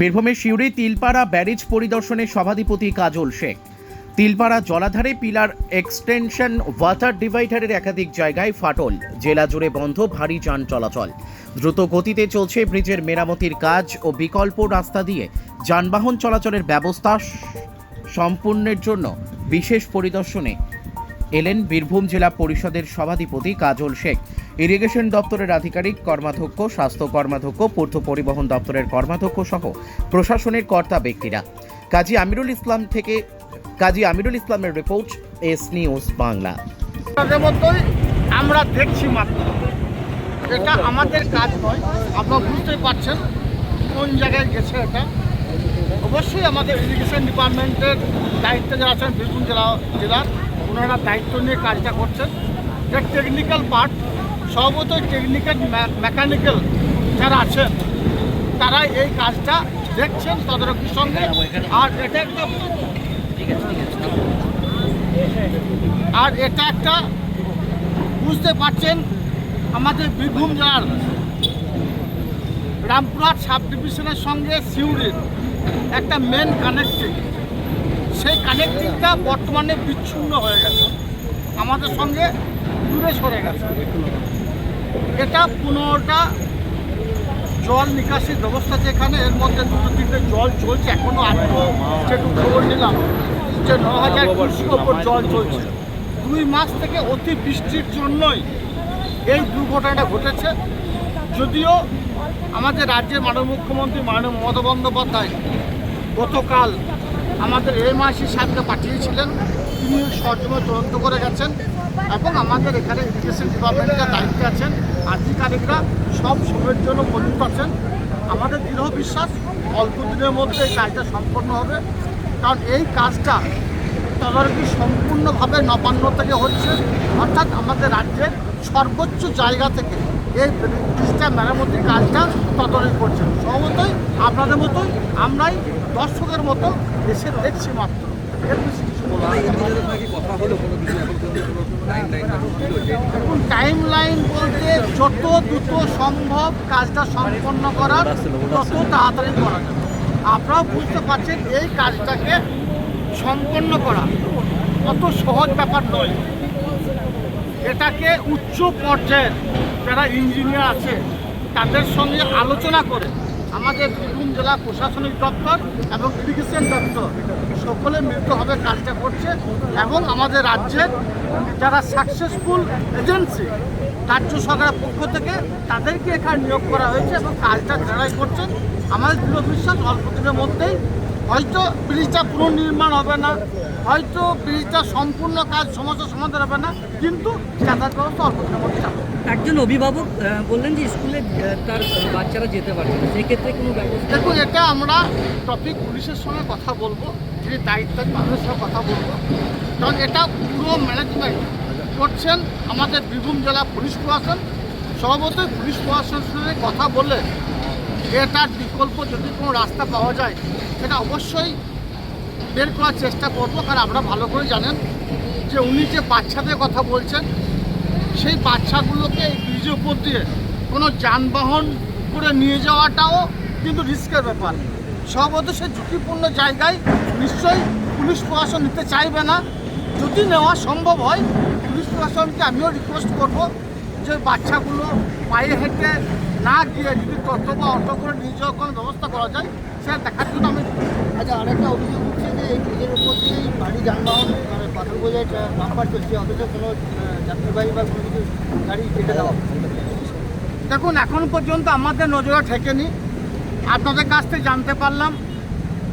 বীরভূমের সিউড়ি, তিলপাড়া ব্যারেজ পরিদর্শনে সভাধিপতি কাজল শেখ। তিলপাড়া জলাধারে পিলার এক্সটেনশন ওয়াটার ডিভাইডারের একাধিক জায়গায় ফাটল। জেলা জুড়ে বন্ধ, ভারী যান চলাচল। দ্রুত গতিতে চলছে ব্রিজের মেরামতির কাজ ও বিকল্প রাস্তা দিয়ে যানবাহন চলাচলের ব্যবস্থা সম্পূর্ণের জন্য বিশেষ পরিদর্শনে এলেন বীরভূম জেলা পরিষদের সভাধিপতি কাজল শেখ। ইরিগেশন দপ্তরের আধিকারিক, কর্মাধ্যক্ষ, স্বাস্থ্য কর্মাধ্যক্ষ, পূর্ত পরিবহন দপ্তরের কর্মাধ্যক্ষ সহ প্রশাসনের কর্তা ব্যক্তিরা। কাজী আমিরুল ইসলাম থেকে, কাজী আমিরুল ইসলামের রিপোর্ট, এস নিউজ বাংলা। আমরা দেখছি মাত্র। এটা আমাদের কাজ নয়, আপনারা বুঝতেই পারছেন কোন জায়গায় গেছে এটা। অবশ্যই আমাদের ইরিগেশন ডিপার্টমেন্টের দায়িত্বে যারা আছেন, বীরভূম জেলা, জেলার, ওনারা দায়িত্ব নিয়ে কাজটা করছেন। যে টেকনিক্যাল পার্ট সর্বতই টেকনিক্যাল মেকানিক্যাল যারা আছেন তারা এই কাজটা দেখছেন তদারকির সঙ্গে। আর এটা একটা আর এটা একটা বুঝতে পারছেন আমাদের বীরভূম জেলার রামপুরহাট সাব ডিভিশনের সঙ্গে সিউড়ির একটা মেন কানেক্টিং সেই কানেক্টিংটা বর্তমানে বিচ্ছিন্ন হয়ে গেছে। আমাদের সঙ্গে দূরে সরে গেছে। এটা পনেরোটা জল নিকাশির ব্যবস্থা এখানে। এর মধ্যে দুটো তিনটে জল চলছে। এখনও আজকেও যেটুকু খবর নিলাম। যে ন হাজার কুড়ির ওপর জল চলছে। দুই মাস থেকে অতি বৃষ্টির জন্যই এই দুর্ঘটনাটা ঘটেছে। যদিও আমাদের রাজ্যের মাননীয় মুখ্যমন্ত্রী মাননীয় মমতা বন্দ্যোপাধ্যায় গতকাল আমাদের এমআইসি সাহেবকে পাঠিয়েছিলেন। তিনি সরজমে তদন্ত করে গেছেন এবং আমাদের এখানে ইরিগেশন ডিপার্টমেন্টের দায়িত্বে আছেন। আধিকারিকরা সব সময়ের জন্য মজুত আছেন। আমাদের দৃঢ় বিশ্বাস, অল্প দিনের মধ্যে এই কাজটা সম্পন্ন হবে। কারণ এই কাজটা তদারকি সম্পূর্ণভাবে নবান্ন থেকে হচ্ছে। অর্থাৎ আমাদের রাজ্যের সর্বোচ্চ জায়গা থেকে এই ব্রিজটা মেরামতির কাজটা তদারকি করছেন। সর্বতই আপনাদের মতোই আমরাই দর্শকের মতো এসে দেখছি মাত্র। এর বেশি দেখুন টাইম লাইন বলতে যত দ্রুত সম্ভব কাজটা সম্পন্ন করার তত তাড়াতাড়ি করা যাবে। আপনারাও বুঝতে পারছেন এই কাজটাকে সম্পন্ন করা অত সহজ ব্যাপার নয়। এটাকে উচ্চ পর্যায়ের যারা ইঞ্জিনিয়ার আছে তাদের সঙ্গে আলোচনা করে আমাদের বীরভূম জেলা প্রশাসনিক দপ্তর এবং ইরিগেশন দপ্তর। সকলে মিলিতভাবে কাজটা করছে এবং আমাদের রাজ্যের যারা সাকসেসফুল এজেন্সি রাজ্য সরকারের পক্ষ থেকে তাদেরকে এখানে নিয়োগ করা হয়েছে এবং কাজটা যারাই করছেন আমাদের দৃঢ় বিশ্বাস অল্প দিনের মধ্যেই হয়তো ব্রিজটা পুনর্নির্মাণ হবে না। হয়তো ব্রিজটা সম্পূর্ণ কাজ সমস্যার সমাধান হবে না কিন্তু যাতায়াত ব্যবস্থা অল্প দিনের মধ্যে যাবে একজন অভিভাবক বললেন যে স্কুলে তার বাচ্চারা যেতে পারছে না সেক্ষেত্রে কোনো ব্যবস্থা দেখুন এটা আমরা টপিক পুলিশের সঙ্গে কথা বলব যিনি দায়িত্ব মানুষের সঙ্গে কথা বলব। কারণ এটা পুরো ম্যানেজমেন্ট করছেন আমাদের বীরভূম জেলা পুলিশ প্রশাসন। স্বভাবতই পুলিশ প্রশাসনের সঙ্গে কথা বলে এটার বিকল্প যদি কোনো রাস্তা পাওয়া যায় সেটা অবশ্যই বের করার চেষ্টা করব, কারণ আমরা ভালো করে জানেন যে উনি যে বাচ্চাদের কথা বলছেন, সেই বাচ্চাগুলোকে এই ব্রিজের উপর দিয়ে কোনো যানবাহন করে নিয়ে যাওয়াটাও কিন্তু রিস্কের ব্যাপার। সম্ভবত সে ঝুঁকিপূর্ণ জায়গায় নিশ্চয়ই পুলিশ প্রশাসন নিতে চাইবে না। যদি নেওয়া সম্ভব হয়, পুলিশ প্রশাসনকে আমিও রিকোয়েস্ট করব যে বাচ্চাগুলো পায়ে হেঁটে না গিয়ে যদি টোটো বা অটো করে নিয়ে যাওয়ার কোনো ব্যবস্থা করা যায়, সেটা দেখার জন্য আমি আচ্ছা আরেকটা অভিযোগ উঠছে যে এই ব্রিজের উপর দিয়েই ভারী যানবাহন মানে চলছে অথচ কোনো যাত্রীবাহী বা কোনো কিছু গাড়ি কেটে দেওয়া দেখুন, এখন পর্যন্ত আমাদের নজরে ঠেকেনি। আপনাদের কাছ থেকে জানতে পারলাম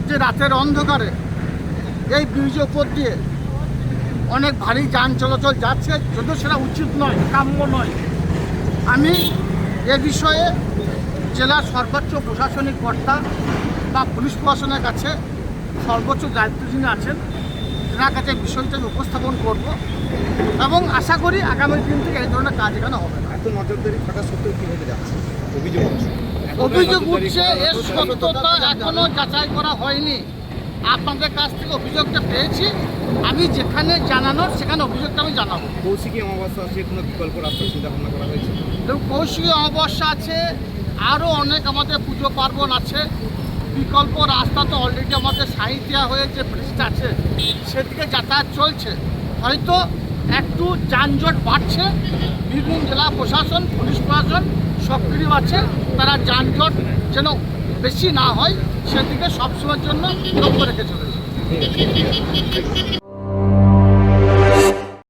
যে রাতের অন্ধকারে এই ব্রিজের ওপর দিয়ে অনেক ভারী যান চলাচল যাচ্ছে, যদিও সেটা উচিত নয়, কাম্য নয়। আমি এ বিষয়ে জেলার সর্বোচ্চ প্রশাসনিক কর্তা বা পুলিশ প্রশাসনের কাছে সর্বোচ্চ দায়িত্ব যিনি আছেন। তেনার কাছে বিষয়টা আমি উপস্থাপন করব এবং আশা করি আগামী দিন থেকে এই ধরনের কাজ এখানে হবে না। এত নজরদারি থাকা সত্ত্বেও কীভাবে যাচ্ছে? অভিযোগ অভিযোগ উঠছে এর সত্যতা এখনও যাচাই করা হয়নি। আপনাদের কাছ থেকে অভিযোগটা পেয়েছি। আমি যেখানে জানানোর সেখানে অভিযোগটা আমি জানাব। কৌশিকী অমাবস্যা আছে কোনো বিকল্প রাস্তার চিন্তা ভাবনা করা হয়েছে? কৌশিকী অমাবস্যা আছে আরও অনেক আমাদের পুজো পার্বণ আছে। বিকল্প রাস্তা তো অলরেডি আমাদের সাইড দেওয়া হয়েছে ব্রিজটা আছে, সেদিকে যাতায়াত চলছে। হয়তো একটু যানজট বাড়ছে, বীরভূম জেলা প্রশাসন, পুলিশ প্রশাসন সক্রিয় আছে, তারা যানজট যেন বেশি না হয়, সেদিকে সবসময়ের জন্য লক্ষ্য রেখে চলেছে।